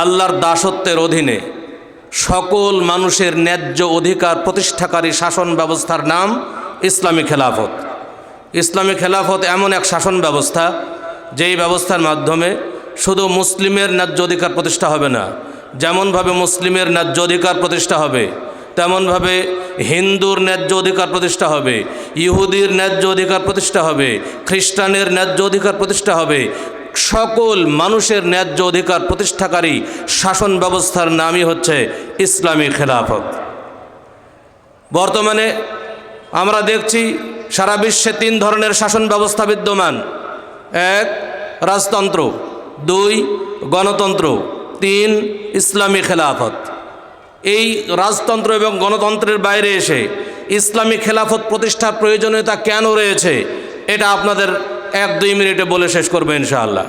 আল্লাহর দাসত্বের অধীনে সকল মানুষের ন্যায্য অধিকার প্রতিষ্ঠাকারী শাসন ব্যবস্থার নাম ইসলামী খেলাফত। ইসলামী খেলাফত এমন এক শাসন ব্যবস্থা, যেই ব্যবস্থার মাধ্যমে শুধু মুসলিমের ন্যায্য অধিকার প্রতিষ্ঠা হবে না, যেমনভাবে মুসলিমের ন্যায্য অধিকার প্রতিষ্ঠা হবে, তেমনভাবে হিন্দুর ন্যায্য অধিকার প্রতিষ্ঠা হবে, ইহুদির ন্যায্য অধিকার প্রতিষ্ঠা হবে, খ্রিস্টানের ন্যায্য অধিকার প্রতিষ্ঠা হবে সকল মানুষের ন্যায্য অধিকার প্রতিষ্ঠাকারী শাসন ব্যবস্থার নামই হচ্ছে ইসলামী খেলাফত। বর্তমানে আমরা দেখছি সারা বিশ্বে তিন ধরনের শাসন ব্যবস্থা বিদ্যমান। এক, রাজতন্ত্র। দুই, গণতন্ত্র। তিন, ইসলামী খেলাফত। এই রাজতন্ত্র এবং গণতন্ত্রের বাইরে এসে ইসলামী খেলাফত প্রতিষ্ঠার প্রয়োজনীয়তা কেন রয়েছে, এটা আপনাদের এক দুই মিনিটে বলে শেষ করব ইনশাআল্লাহ।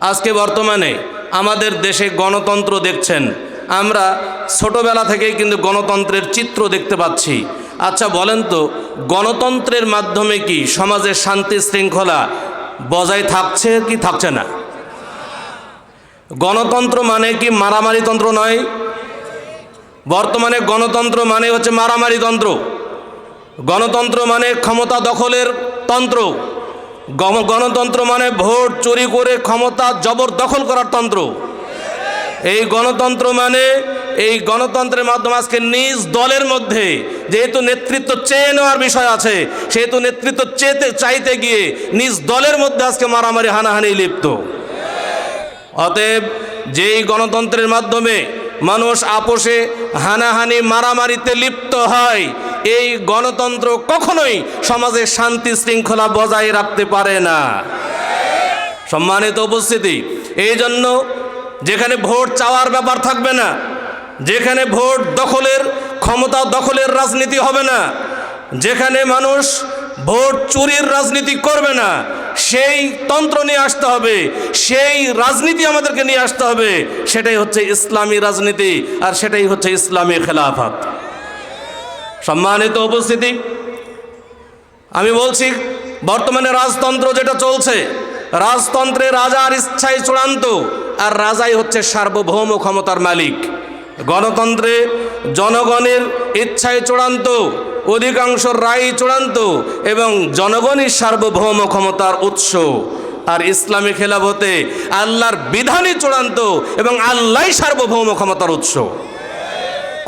আজকে বর্তমানে আমাদের দেশে গণতন্ত্র দেখছেন। আমরা ছোটবেলা থেকেই কিন্তু গণতন্ত্রের চিত্র দেখতে পাচ্ছি। আচ্ছা বলেন তো, গণতন্ত্রের মাধ্যমে কি সমাজের শান্তি শৃঙ্খলা বজায় থাকছে কি থাকছে না? গণতন্ত্র মানে কি মারামারি তন্ত্র নয়? বর্তমানে গণতন্ত্র মানে হচ্ছে মারামারি তন্ত্র। গণতন্ত্র মানে ক্ষমতা দখলের তন্ত্র। গণতন্ত্র মানে ভোট, চুরি করে ক্ষমতা জবরদখল করার তন্ত্র। এই গণতন্ত্র মানে এই গণতন্ত্রের মাধ্যমে আজকে নিজ দলের মধ্যে যেহেতু নেতৃত্ব চেয়ে নেওয়ার বিষয় আছে, সেহেতু নেতৃত্ব চেতে, চাইতে গিয়ে নিজ দলের মধ্যে আজকে মারামারি, হানাহানি লিপ্ত। অতএব যেই গণতন্ত্রের মাধ্যমে মানুষ আপোষে হানাহানি, মারামারিতে লিপ্ত হয় এই গণতন্ত্র কখনোই সমাজে শান্তি শৃঙ্খলা বজায় রাখতে পারে না। সম্মানিত উপস্থিতি এই জন্য যেখানে ভোট চাওয়ার ব্যাপার থাকবে না, যেখানে ভোট দখলের ক্ষমতা, দখলের রাজনীতি হবে না, যেখানে মানুষ ভোট চুরির রাজনীতি করবে না, সেই তন্ত্র নিয়ে আসতে হবে, সেই রাজনীতি আমাদেরকে নিয়ে আসতে হবে, সেটাই হচ্ছে ইসলামী রাজনীতি আর সেটাই হচ্ছে ইসলামী খেলাফত। সম্মানিত উপস্থিতি, আমি বলছি, বর্তমানে রাজতন্ত্র যেটা চলছে, রাজতন্ত্রে রাজার ইচ্ছাই চূড়ান্ত, আর রাজাই হচ্ছে সার্বভৌম ক্ষমতার মালিক। গণতন্ত্রে জনগণের ইচ্ছাই চূড়ান্ত, অধিকাংশ রায় চূড়ান্ত, এবং জনগণই সার্বভৌম ক্ষমতার উৎস। আর ইসলামী খেলাফতে আল্লাহর বিধানই চূড়ান্ত, এবং আল্লাহই সার্বভৌম ক্ষমতার উৎস।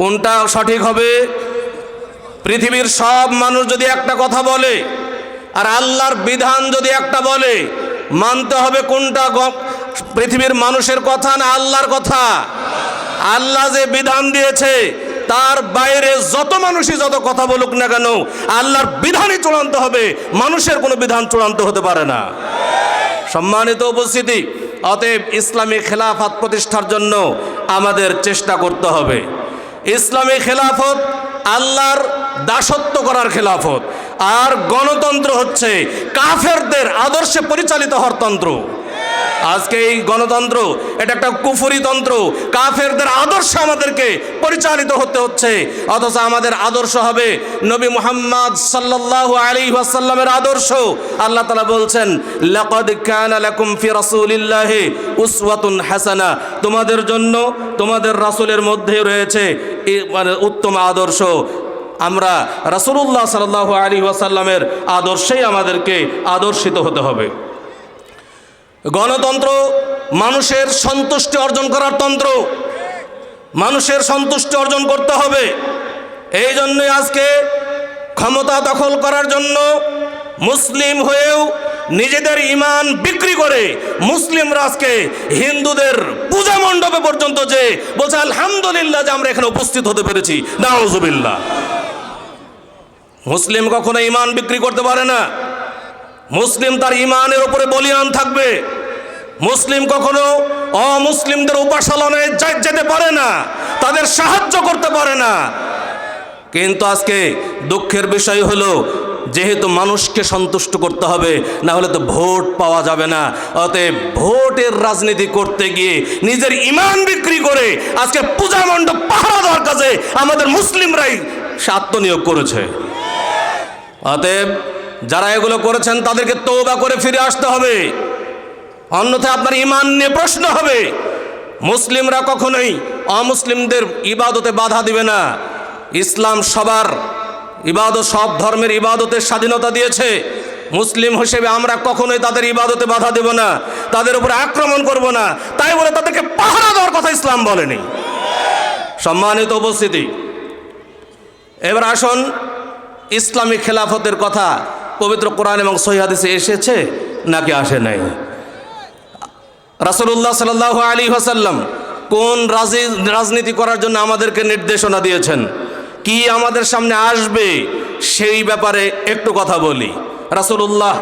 কোনটা সঠিক হবে? পৃথিবীর সব মানুষ যদি একটা কথা বলে, আর আল্লাহর বিধান যদি একটা বলে, মানতে হবে কোনটা পৃথিবীর মানুষের কথা না আল্লাহর কথা? আল্লাহ যে বিধান দিয়েছে, তার বাইরে যত মানুষই যত কথা বলুক না কেন, আল্লাহর বিধানই চূড়ান্ত হবে। মানুষের কোনো বিধান চূড়ান্ত হতে পারে না। সম্মানিত উপস্থিতি, অতএব ইসলামী খেলাফত প্রতিষ্ঠার জন্য আমাদের চেষ্টা করতে হবে। ইসলামী খেলাফত আল্লাহর দাসত্ব করার খেলাফত। আর গণতন্ত্র হচ্ছে কাফেরদের আদর্শে পরিচালিত হওয়ার তন্ত্র। আজকে এই গণতন্ত্র, এটা একটা কুফুরি তন্ত্র। কাফেরদের আদর্শ আমাদেরকে পরিচালিত হতে হচ্ছে। অথচ আমাদের আদর্শ হবে নবী মুহাম্মদ সাল্লাল্লাহু আলাইহি ওয়াসাল্লামের আদর্শ। আল্লাহ তাআলা বলছেন, লাকাদ কানা লাকুম ফি রাসূলিল্লাহি উসওয়াতুন হাসানা। তোমাদের জন্য তোমাদের রাসূলের মধ্যে রয়েছে মানে উত্তম আদর্শ। আমরা রাসূলুল্লাহ সাল্লাল্লাহু আলাইহি ওয়াসাল্লামের আদর্শেই আমাদেরকে আদর্শিত হতে হবে। গণতন্ত্র মানুষের সন্তুষ্টি অর্জন করার তন্ত্র। মানুষের সন্তুষ্টি অর্জন করতে হবে। এই জন্যই আজকে ক্ষমতা দখল করার জন্য মুসলিম হয়েও নিজেদের ইমান বিক্রি করে মুসলিমরা আজকে হিন্দুদের পূজা মণ্ডপে পর্যন্ত যে বলছে, আলহামদুলিল্লাহ যে আমরা এখানে উপস্থিত হতে পেরেছি। নাউজুবিল্লাহ। মুসলিম কখনো ইমান বিক্রি করতে পারে না। মুসলিম তার ইমানের উপরে বলিয়ান থাকবে। মুসলিম কখনো অমুসলিমদের উপাসনায় যেতে পারে না, তাদের সাহায্য করতে পারে না। কিন্তু আজকে দুঃখের বিষয় হলো, যেহেতু মানুষকে সন্তুষ্ট করতে হবে, না হলে তো ভোট পাওয়া যাবে না। অতএব ভোটের রাজনীতি করতে গিয়ে নিজের ইমান বিক্রি করে আজকে পূজা মণ্ডপ পাহারা দেওয়ার কাজে আমাদের মুসলিমরাই আত্মনিয়োগ করেছে। অতএব যারা এগুলো করেছেন তাদেরকে তৌবা করে ফিরে আসতে হবে। অন্যথায় আপনার ইমান নিয়ে প্রশ্ন হবে, মুসলিমরা কখনোই অমুসলিমদের ইবাদতে বাধা দিবে না। ইসলাম সবার ইবাদত, সব ধর্মের ইবাদতের স্বাধীনতা দিয়েছে। মুসলিম হিসেবে আমরা কখনোই তাদের ইবাদতে বাধা দেব না, তাদের উপরে আক্রমণ করব না। তাই বলে তাদেরকে পাহারা দেওয়ার কথা ইসলাম বলেনি। সম্মানিত উপস্থিতি। এবার আসুন ইসলামী খেলাফতের কথা পবিত্র কোরআন এবং সহিহাদিসে এসেছে নাকি আসে নাই? রাসূলুল্লাহ সাল্লাহ আলী হাসাল্লাম কোন রাজনীতি করার জন্য আমাদেরকে নির্দেশনা দিয়েছেন? কি আমাদের সামনে আসবে? সেই ব্যাপারে একটু কথা বলি। রাসূলুল্লাহ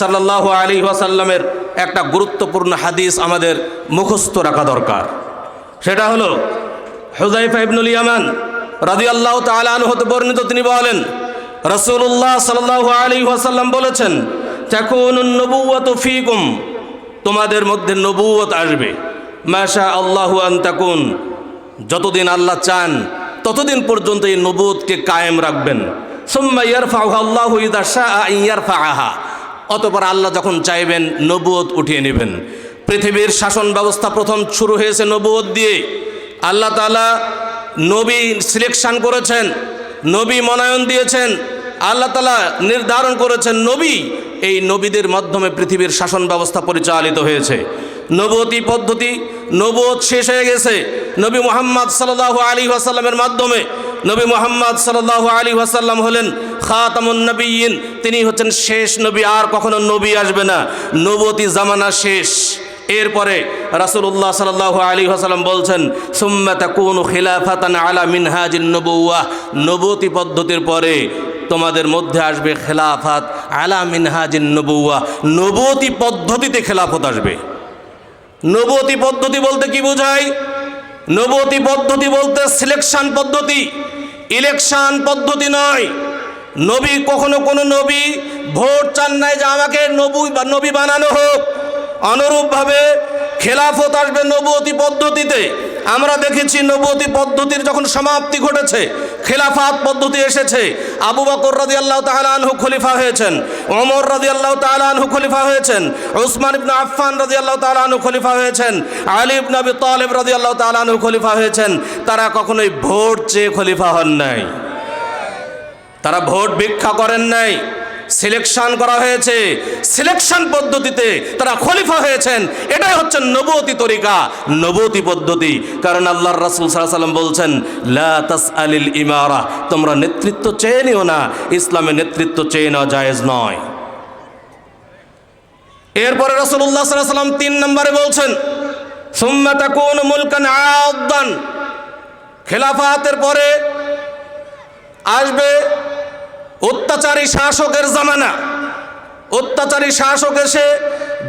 সাল্লাহ আলী ওয়াসাল্লামের একটা গুরুত্বপূর্ণ হাদিস আমাদের মুখস্থ রাখা দরকার। সেটা হলো হুজাইফা ইবনুল ইয়ামান রাদিয়াল্লাহু তাআলা আনহু হতে বর্ণিত, তিনি বলেন রাসূলুল্লাহ সাল্লাল্লাহু আলাইহি ওয়াসাল্লাম বলেছেন নবুওয়াতু ফীকুম তোমাদের মধ্যে নবুয়ত আসবে। মাশা আল্লাহু আন তাকুন, যতদিন আল্লাহ চান, ততদিন পর্যন্ত এই নবুয়তকে কায়েম রাখবেন। আল্লাহু অতপর আল্লাহ যখন চাইবেন নবুয়ত উঠিয়ে নেবেন। পৃথিবীর শাসন ব্যবস্থা প্রথম শুরু হয়েছে নবুয়ত দিয়ে। আল্লাহ তাআলা নবী সিলেকশন করেছেন। নবী মনোনয়ন দিয়েছেন, আল্লাহ তালা নির্ধারণ করেছেন নবী। এই নবীদের মাধ্যমে পৃথিবীর শাসন ব্যবস্থা পরিচালিত হয়েছে। নবতী পদ্ধতি নবত শেষ হয়ে গেছে। নবী মোহাম্মদ সাল্লাহ আলী ওয়াসাল্লামের মাধ্যমে নবী মোহাম্মদ সাল্লাহ আলী ওয়াসাল্লাম হলেন খাতামুন তিনি হচ্ছেন শেষ নবী, আর কখনো নবী আসবে না। নবতী জামানা শেষ। এরপরে রাসূলুল্লাহ সাল্লাল্লাহু আলী হাসাল্লাম বলছেন, সুম্মা তাকুনু খিলাফাতান আলা মিনহাজিন নবুয়াহ নবতী পদ্ধতির পরে তোমাদের মধ্যে আসবে খেলাফাত আলা মিনহাজিন নবুয়া নবতী পদ্ধতিতে খেলাফত আসবে। নবতী পদ্ধতি বলতে কি বোঝায়? নবতী পদ্ধতি বলতে সিলেকশন পদ্ধতি। ইলেকশন পদ্ধতি নয়। নবী, কখনো কোনো নবী ভোট চান নাই যে আমাকে নবী বা নবী বানানো হোক। অনুরূপভাবে খেলাফত আসবে নবতী পদ্ধতিতে। আমরা দেখেছি নবতী পদ্ধতির যখন সমাপ্তি ঘটেছে, খেলাফাত পদ্ধতি এসেছে। আবু বকর রাজি আল্লাহ তালানহু খলিফা হয়েছেন, ওমর রাজি আল্লাহ তালানহু খলিফা হয়েছেন, উসমান ইবনা আফফান রাজি আল্লাহ তালানহু খলিফা হয়েছেন, আলী ইবনা আবি তালেব রাজি আল্লাহ তালানহু খলিফা হয়েছেন। তারা কখনোই ভোট চেয়ে খলিফা হন নাই। তারা ভোট ভিক্ষা করেন নাই। সিলেকশন করা হয়েছে। সিলেকশন পদ্ধতিতে তারা খলিফা হয়েছেন। এটাই হচ্ছে নবতী তরিকা নবতী পদ্ধতি। কারণ আল্লাহর রাসূল ওয়াসাল্লাম বলছেন, লা তাসআলিল ইমারা তোমরা নেতৃত্ব চেয়ে নিও না, ইসলামে নেতৃত্ব চেয়ে নেওয়া জায়েজ নয়। এরপরে আলাইহি ওয়াসাল্লাম তিন নম্বরে বলছেন, সুম্মা তাকুনু মুলকান আদান খেলাফাতের পরে আসবে অত্যাচারী শাসকের জামানা, অত্যাচারী শাসক এসে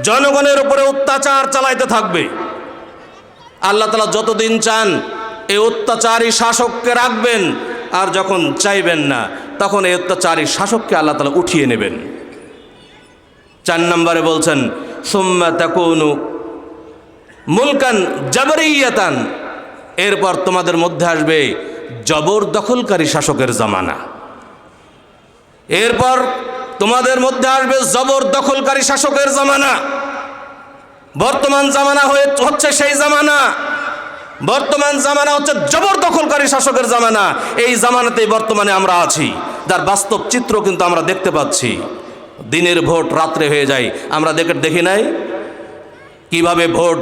জনগণের উপরে অত্যাচার চালাইতে থাকবে। আল্লাহ তালা যতদিন চান এই অত্যাচারী শাসককে রাখবেন আর যখন চাইবেন না, তখন এই অত্যাচারী শাসককে আল্লাহ তালা উঠিয়ে নেবেন। চার নম্বরে বলছেন, সুম্মা তাকুনু মুলকান জাবরিয়াতান। এরপর তোমাদের মধ্যে আসবে জবরদখলকারী শাসকের জামানা। এরপর তোমাদের মধ্যে আসবে জবরদখলকারী শাসকের জামানা। বর্তমান জামানা হয়ে হচ্ছে সেই জামানা। বর্তমান জামানা হচ্ছে জবরদখলকারী শাসকের জামানা। এই জামানাতেই বর্তমানে আমরা আছি। যার বাস্তব চিত্র কিন্তু আমরা দেখতে পাচ্ছি। দিনের ভোট রাত্রে হয়ে যায়। আমরা দেখে দেখি নাই কীভাবে ভোট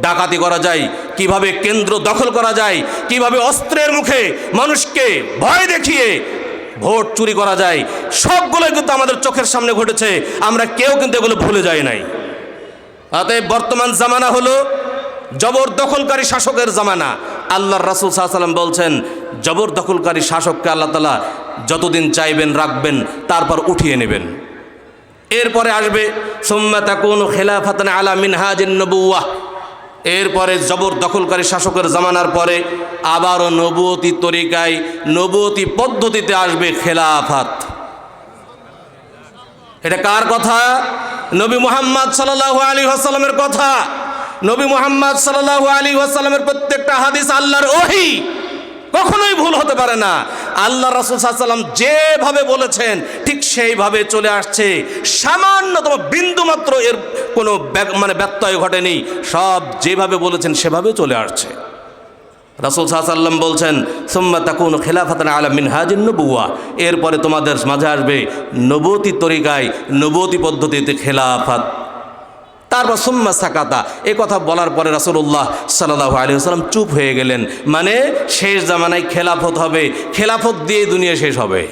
ডাকাতি করা যায়, কীভাবে কেন্দ্র দখল করা যায়, কীভাবে অস্ত্রের মুখে মানুষকে ভয় দেখিয়ে ভোট চুরি করা যায়। সবগুলো কিন্তু আমাদের চোখের সামনে ঘটেছে। আমরা কেউ কিন্তু এগুলো ভুলে যাই নাই। অতএব বর্তমান জামানা হলো জবরদখলকারী শাসকের জামানা। আল্লাহর রাসুল সাল্লাম বলছেন, জবরদখলকারী শাসককে আল্লাহ তালা যতদিন চাইবেন রাখবেন, তারপর উঠিয়ে নেবেন। এরপরে আসবে, সোম্মা তাকুন খেলাফাতান আলা মিনহাজিন নবুয়া এরপরে জবর দখলকারী শাসকের জামানার পরে আবারও নবতী তরিকায় নবতী পদ্ধতিতে আসবে খেলাফাত। এটা কার কথা? নবী মুহাম্মদ সাল্লাহ আলী আসাল্লামের কথা। নবী মুহাম্মদ সাল্লাহ আলী আসাল্লামের প্রত্যেকটা হাদিস আল্লাহর ওহি। কখনোই ভুল হতে পারে না। আল্লাহ রাসুল সাল্লাম যেভাবে বলেছেন, ঠিক সেইভাবে চলে আসছে। সামান্যতম বিন্দুমাত্র এর কোনো মানে ব্যত্যয় ঘটেনি। সব যেভাবে বলেছেন, সেভাবে চলে আসছে। রাসুল সাল্লাম বলছেন, সোম্মা তাকুন খেলাফাতান আলা মিনহাজিন নবুয়া এরপরে তোমাদের মাঝে আসবে নবতী তরিকায়, নবতী পদ্ধতিতে খেলাফাত। তারপর সুম্মা সাকাতা। এ কথা বলার পরে রাসুল্লাহ সাল্লাহ আলী সাল্লাম চুপ হয়ে গেলেন। মানে শেষ জামানায় খেলাফত হবে। খেলাফত দিয়ে দুনিয়া শেষ হবে।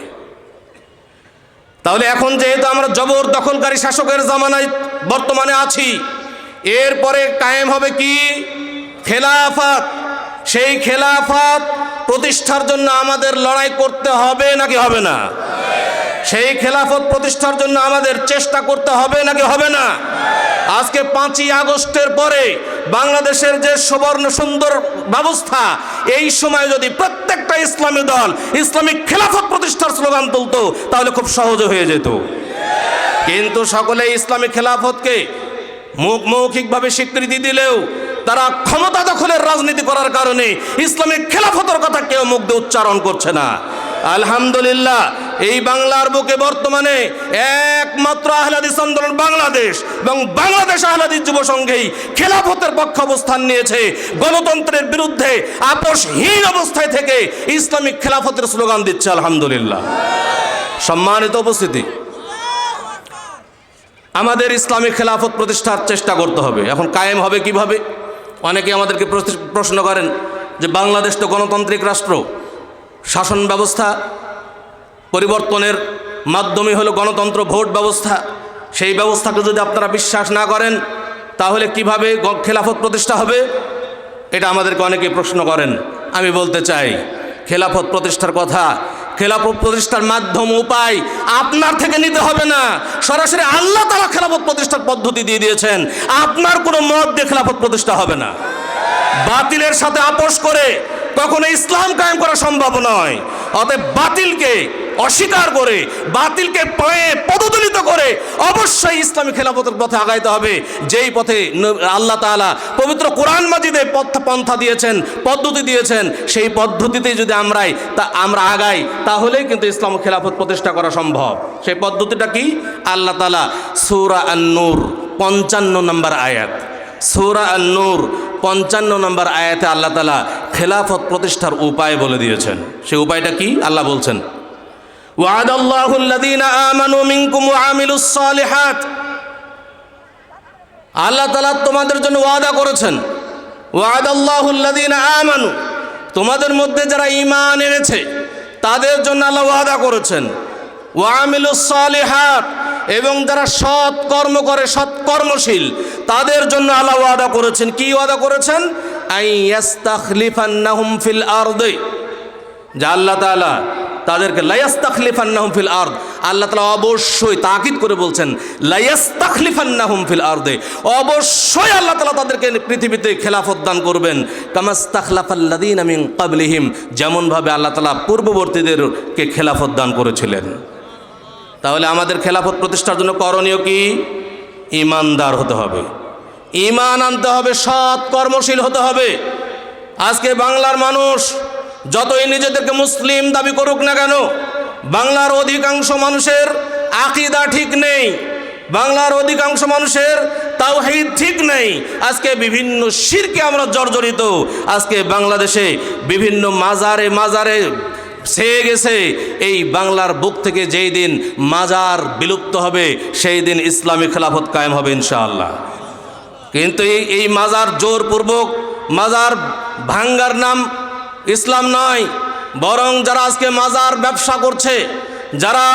তাহলে এখন যেহেতু আমরা জবর দখলকারী শাসকের জামানায় বর্তমানে আছি, এরপরে কায়েম হবে কি? খেলাফত। সেই খেলাফত প্রতিষ্ঠার জন্য আমাদের লড়াই করতে হবে নাকি হবে না? সেই খেলাফত প্রতিষ্ঠার জন্য আমাদের চেষ্টা করতে হবে নাকি হবে না? আজকে পাঁচই আগস্টের পরে বাংলাদেশের যে সুবর্ণ সুন্দর ব্যবস্থা, এই সময় যদি প্রত্যেকটা ইসলামী দল ইসলামিক খেলাফত প্রতিষ্ঠার স্লোগান তুলতো, তাহলে খুব সহজে হয়ে যেত। কিন্তু সকলে ইসলামী খেলাফতকে মুখ মৌখিকভাবে স্বীকৃতি দিলেও, তারা ক্ষমতা দখলের রাজনীতি করার কারণে ইসলামিক খেলাফতের কথা কেউ মুখ দিয়ে উচ্চারণ করছে না। আলহামদুলিল্লাহ এই বাংলার বুকে বর্তমানে একমাত্র আহলাদিস আন্দোলন বাংলাদেশ এবং বাংলাদেশ আহলাদিস যুব সংঘেই খেলাফতের পক্ষ অবস্থান নিয়েছে। গণতন্ত্রের বিরুদ্ধে আপোষহীন অবস্থায় থেকে ইসলামিক খেলাফতের স্লোগান দিচ্ছে আলহামদুলিল্লাহ। সম্মানিত উপস্থিতি, আমাদের ইসলামিক খেলাফত প্রতিষ্ঠার চেষ্টা করতে হবে। এখন কায়েম হবে কীভাবে? অনেকে আমাদেরকে প্রশ্ন করেন যে বাংলাদেশ তো গণতান্ত্রিক রাষ্ট্র, শাসন ব্যবস্থা পরিবর্তনের মাধ্যমে হলো গণতন্ত্র ভোট ব্যবস্থা। সেই ব্যবস্থাকে যদি আপনারা বিশ্বাস না করেন, তাহলে কীভাবে খেলাফত প্রতিষ্ঠা হবে? এটা আমাদেরকে অনেকে প্রশ্ন করেন। আমি বলতে চাই, খেলাফত প্রতিষ্ঠার কথা, খেলাফত প্রতিষ্ঠার মাধ্যম উপায় আপনার থেকে নিতে হবে না। সরাসরি আল্লাহ তালা খেলাফত প্রতিষ্ঠার পদ্ধতি দিয়ে দিয়েছেন। আপনার কোনো মত দিয়ে খেলাফত প্রতিষ্ঠা হবে না। বাতিলের সাথে আপোষ করে কখনো ইসলাম কায়েম করা সম্ভব নয়। অতএব বাতিলকে অস্বীকার করে, বাতিলকে পায়ে পদদলিত করে অবশ্যই ইসলামী খেলাফতের পথে আগাইতে হবে। যেই পথে আল্লাহ তাআলা পবিত্র কোরআন মাজিদে পথ পন্থা দিয়েছেন, পদ্ধতি দিয়েছেন, সেই পদ্ধতিতে যদি আমরাই তা আমরা আগাই, তাহলেই কিন্তু ইসলাম খেলাফত প্রতিষ্ঠা করা সম্ভব। সেই পদ্ধতিটা কি? আল্লাহ তালা সূরা আন-নূর, পঞ্চান্ন নম্বর আয়াত। সূরা আন-নূর, পঞ্চান্ন নম্বর আয়াতে আল্লাহ তালা খেলাফত প্রতিষ্ঠার উপায় বলে দিয়েছেন। সেই উপায়টা কি? আল্লাহ বলছেন وعد الله الذين آمنوا منكم وعملوا الصالحات আল্লাহ তালা তোমাদের জন্য ওয়াদা করেছেন ওয়াদ আল্লাহুল্লাদিন আমানু তোমাদের মধ্যে যারা ঈমান এনেছে তাদের জন্য আল্লাহ ওয়াদা করেছেন ওয়ামিলুস সালিহাত এবং যারা সৎ কর্ম করে সৎ কর্মশীল তাদের জন্য আল্লাহ ওয়াদা করেছেন কি ওয়াদা করেছেন আই ইয়াস্তাখলিফান্নাহুম ফিল আরদে যে আল্লাহ তাআলা তাদেরকে লায়াস্তাখলিফান্নাহুম ফিল আরদ। আল্লাহ তাআলা অবশ্যই তাকিদ করে বলছেন, লায়াস্তাখলিফান্নাহুম ফিল আর্দে। অবশ্যই আল্লাহ তাআলা তাদেরকে পৃথিবীতে খেলাফত দান করবেন। কামাস্তাখলাফাল্লাযীনা মিন ক্বাবলিহিম, যেমনভাবে আল্লাহ তাআলা পূর্ববর্তীদেরকে খেলাফত দান করেছিলেন। তাহলে আমাদের খেলাফত প্রতিষ্ঠার জন্য করণীয় কি? ইমানদার হতে হবে। ইমান আনতে হবে, সৎ কর্মশীল হতে হবে। আজকে বাংলার মানুষ যতই নিজেদেরকে মুসলিম দাবি করুক না কেন, বাংলার অধিকাংশ মানুষের আকিদা ঠিক নেই, বাংলার অধিকাংশ মানুষের তাওহীদ ঠিক নেই। আজকে বিভিন্ন শিরকে আমরা জর্জরিত, আজকে বাংলাদেশে বিভিন্ন মাজারে মাজারে ছেয়ে গেছে। এই বাংলার বুক থেকে যেই দিন মাজার বিলুপ্ত হবে, সেই দিন ইসলামী খেলাফত কায়েম হবে ইনশাআল্লাহ। কিন্তু এই মাজার জোরপূর্বক, মাজার ভাঙ্গার নাম ইসলাম নয়, বরং যারা আজকে মাজার ব্যবসা করছে, যারা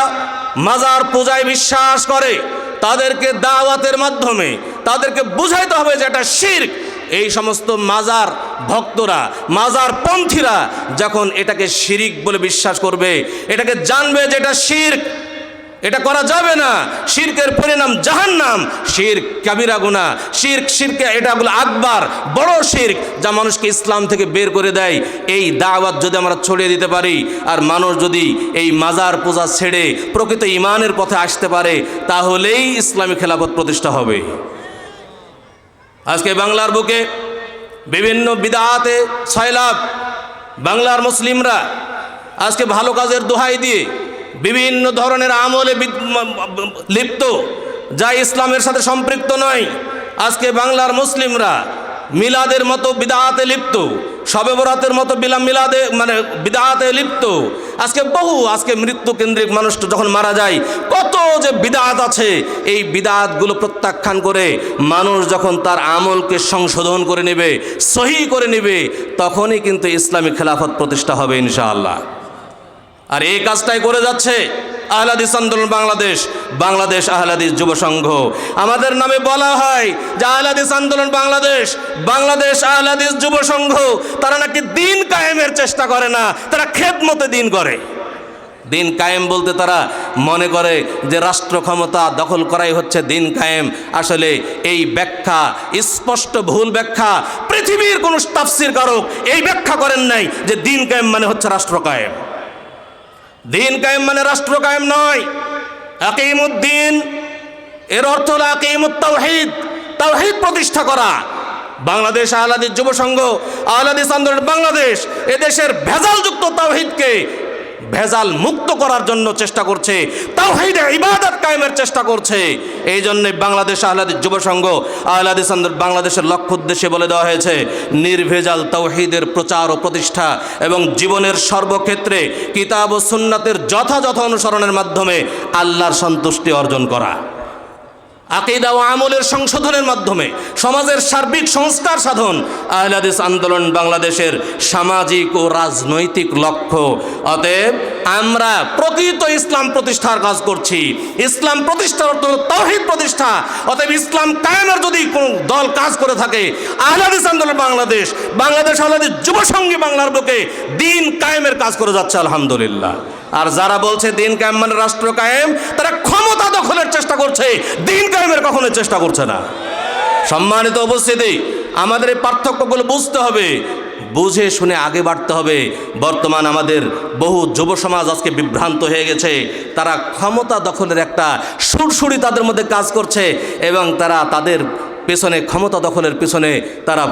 মাজার পূজায় বিশ্বাস করে, তাদেরকে দাওয়াতের মাধ্যমে তাদেরকে বুঝাইতে হবে যে এটা শির্ক। এই সমস্ত মাজার ভক্তরা, মাজার পন্থীরা যখন এটাকে শিরিক বলে বিশ্বাস করবে, এটাকে জানবে যে এটা শির্ক। এটা করা যাবে না। শিরকের পরিণাম জাহান্নাম। শির কাবিরা গুণা শির্ক শিরকে এটা হলো আকবার, বড় শির্ক যা মানুষকে ইসলাম থেকে বের করে দেয়। এই দাওয়াত যদি আমরা ছড়িয়ে দিতে পারি, আর মানুষ যদি এই মাজার পূজা ছেড়ে প্রকৃত ইমানের পথে আসতে পারে, তাহলেই ইসলামী খেলাফত প্রতিষ্ঠা হবে। আজকে বাংলার বুকে বিভিন্ন বিদাতে ছয়লাভ বাংলার মুসলিমরা আজকে ভালো কাজের দোহাই দিয়ে বিভিন্ন ধরনের আমলে লিপ্ত, যা ইসলামের সাথে সম্পৃক্ত নয়। আজকে বাংলার মুসলিমরা মিলাদের মতো বিদাহাতে লিপ্ত শবে বরাতের মতো বিলাম মিলাদে মানে বিদাহাতে লিপ্ত। আজকে বহু, আজকে মৃত্যু কেন্দ্রিক মানুষ যখন মারা যায়, কত যে বিদাত আছে। এই বিদাতগুলো প্রত্যাখ্যান করে মানুষ যখন তার আমলকে সংশোধন করে নেবে, সহি করে নেবে, তখনই কিন্তু ইসলামী খেলাফত প্রতিষ্ঠা হবে ইনশাআল্লাহ। আর এই কাজটাই করে যাচ্ছে আহলাদিস আন্দোলন বাংলাদেশ বাংলাদেশ আহলাদিস যুব সংঘ। আমাদের নামে বলা হয় যে আহলাদিস আন্দোলন বাংলাদেশ বাংলাদেশ আহলাদিস যুব সংঘ, তারা নাকি দিন কায়েমের চেষ্টা করে না, তারা খেদমতে দিন করে। দিন কায়েম বলতে তারা মনে করে যে রাষ্ট্র ক্ষমতা দখল করাই হচ্ছে দিন কায়েম। আসলে এই ব্যাখ্যা, স্পষ্ট ভুল ব্যাখ্যা, পৃথিবীর কোনো তাফসির কারক এই ব্যাখ্যা করেন নাই যে দিন কায়েম মানে হচ্ছে রাষ্ট্র কায়েম। দিন কায়েম মানে রাষ্ট্র কায়েম নয়। আকিমুদ্দিন, এর অর্থ হল আকিমুত তাওহিদ তাওহিদ প্রতিষ্ঠা করা। বাংলাদেশ আহলাদিস যুব সংঘ আহলাদিস আন্দোলন বাংলাদেশ, এদেশের ভেজালযুক্ত তাওহিদকে ভেজাল মুক্ত করার জন্য চেষ্টা করছে। তাওহিদে ইবাদত কায়েমের চেষ্টা করছে। এই জন্যে বাংলাদেশ আহলাদিস যুব সংঘ আহলাদিস বাংলাদেশের লক্ষ্য উদ্দেশ্যে বলে দেওয়া হয়েছে, নির্ভেজাল তাওহিদের প্রচার ও প্রতিষ্ঠা এবং জীবনের সর্বক্ষেত্রে কিতাব ও সুন্নাতের যথাযথ অনুসরণের মাধ্যমে আল্লাহর সন্তুষ্টি অর্জন করা। আকিদা ও আমলের সংশোধনের মাধ্যমে সমাজের সার্বিক সংস্কার সাধন আহলাদিস আন্দোলন বাংলাদেশের সামাজিক ও রাজনৈতিক লক্ষ্য। অতএব আমরা প্রকৃত ইসলাম প্রতিষ্ঠার কাজ করছি। ইসলাম প্রতিষ্ঠার অর্থ তৌহিদ প্রতিষ্ঠা। অতএব ইসলাম কায়েমের যদি কোনো দল কাজ করে থাকে আহলাদিস আন্দোলন বাংলাদেশ বাংলাদেশ আহলাদিস যুব সঙ্গী বাংলার বুকে দিন কায়েমের কাজ করে যাচ্ছে, আলহামদুলিল্লাহ। আর যারা বলছে দিন কায়েম মানে রাষ্ট্র কায়েম, তারা ক্ষমতা দখলের চেষ্টা করছে। দিন কায়েমের কখনো চেষ্টা করছে না। সম্মানিত উপস্থিতি, আমাদের এই পার্থক্যগুলো বুঝতে হবে। বুঝে শুনে আগে বাড়তে হবে। বর্তমান আমাদের বহু যুব সমাজ আজকে বিভ্রান্ত হয়ে গেছে। তারা ক্ষমতা দখলের একটা সুরসুরি তাদের মধ্যে কাজ করছে এবং তারা তাদের পেছনে, ক্ষমতা দখলের পেছনে তারা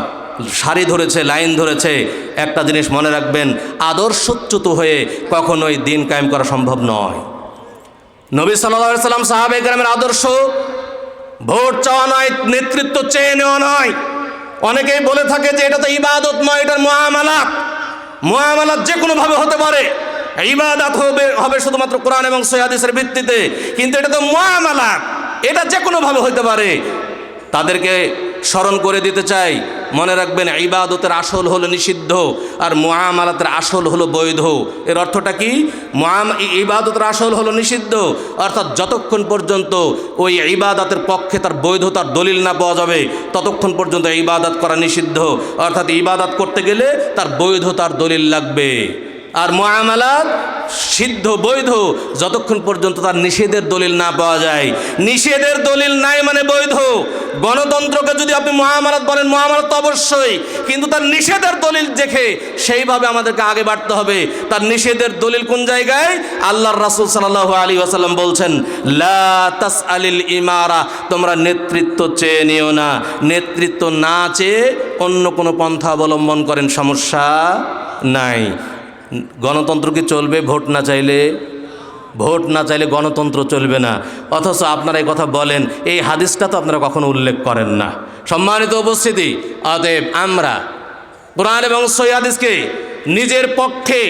সারি ধরেছে, লাইন ধরেছে। একটা জিনিস মনে রাখবেন, আদর্শচ্যুত হয়ে কখনোই দিন কায়েম করা সম্ভব নয়। নবী সাল্লাহ সাল্লাম সাহাবে গ্রামের আদর্শ, ভোট চাওয়া নয়, নেতৃত্ব চেয়ে নেওয়া নয়। অনেকেই বলে থাকে যে এটা তো ইবাদত নয়, এটার মহামালাত মহামালাত যে কোনোভাবে হতে পারে। ইবাদত হবে হবে শুধুমাত্র কোরআন এবং সৈয়াদিসের ভিত্তিতে। কিন্তু এটা তো মহামালাত এটা যে কোনোভাবে হতে পারে। তাদেরকে স্মরণ করে দিতে চাই। মনে রাখবেন, ইবাদতের আসল হলো নিষিদ্ধ আর মুআমালাতের আসল হলো বৈধ। এর অর্থটা কি? মুআম, ইবাদতের আসল হলো নিষিদ্ধ। অর্থাৎ যতক্ষণ পর্যন্ত ওই ইবাদতের পক্ষে তার বৈধতার দলিল না পাওয়া যাবে, ততক্ষণ পর্যন্ত ইবাদত করা নিষিদ্ধ। অর্থাৎ ইবাদত করতে গেলে তার বৈধতার দলিল লাগবে। আর মুআমালাত সিদ্ধ, বৈধ, যতক্ষণ পর্যন্ত তার নিষেধের দলিল না পাওয়া যায়। নিষেধের দলিল নাই মানে বৈধ। গণতন্ত্রকে যদি আপনি মহামারাত বলেন মহামারাত তো অবশ্যই। কিন্তু তার নিষেধের দলিল দেখে সেইভাবে আমাদেরকে আগে বাড়তে হবে। তার নিষেধের দলিল কোন জায়গায়? আল্লাহর রাসূল সাল্লাল্লাহু আলী আসাল্লাম বলছেন, লা তাস আলিল ইমারা তোমরা নেতৃত্ব চেয়ে নিও না। নেতৃত্ব না চেয়ে অন্য কোনো পন্থা অবলম্বন করেন, সমস্যা নাই। গণতন্ত্র কি চলবে, ভোট না চাইলে, ভোট না চাইলে গণতন্ত্র চলবে না। অথচ আপনারা এই কথা বলেন, এই হাদিসটা তো আপনারা কখনো উল্লেখ করেন না। সম্মানিত উপস্থিতি, অতএব আমরা কোরআন এবং সৈয়াদিসকে নিজের পক্ষে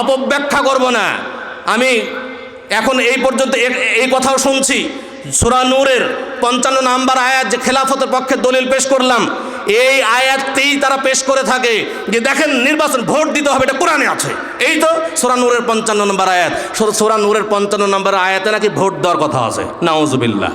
অপব্যাখ্যা করব না। আমি এখন এই পর্যন্ত এই কথাও শুনছি। সুরা নূরের পঞ্চান্ন নাম্বার আয়াত যে খেলাফতের পক্ষে দলিল পেশ করলাম এই আয়াততেই তারা পেশ করে থাকে যে দেখেন নির্বাচন, ভোট দিতে হবে, এটা কোরআনে আছে। এই তো সোরা নূরের পঞ্চান্ন নম্বর আয়াত। সোরা নূরের পঞ্চান্ন নম্বর আয়াতে নাকি ভোট দেওয়ার কথা আছে। নাউজুবিল্লাহ।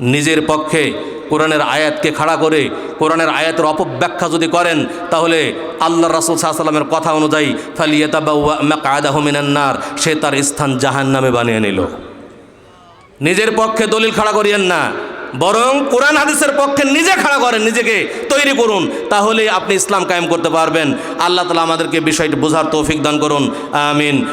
নিজের পক্ষে কোরআনের আয়াতকে খাড়া করে, কোরআনের আয়াতের অপব্যাখ্যা যদি করেন, তাহলে আল্লাহ রাসুল সাল্লামের কথা অনুযায়ী ফালিয়াতাবাউমিনান্নার সে তার স্থান জাহান নামে বানিয়ে নিল। নিজের পক্ষে দলিল খাড়া করিয়েন না। বরং কোরআন হাদিসের পক্ষে নিজে খাড়া করেন, নিজেকে তৈরি করুন, তাহলে আপনি ইসলাম কায়েম করতে পারবেন। আল্লাহ তালা আমাদেরকে বিষয়টি বোঝার তৌফিক দান করুন। আমিন।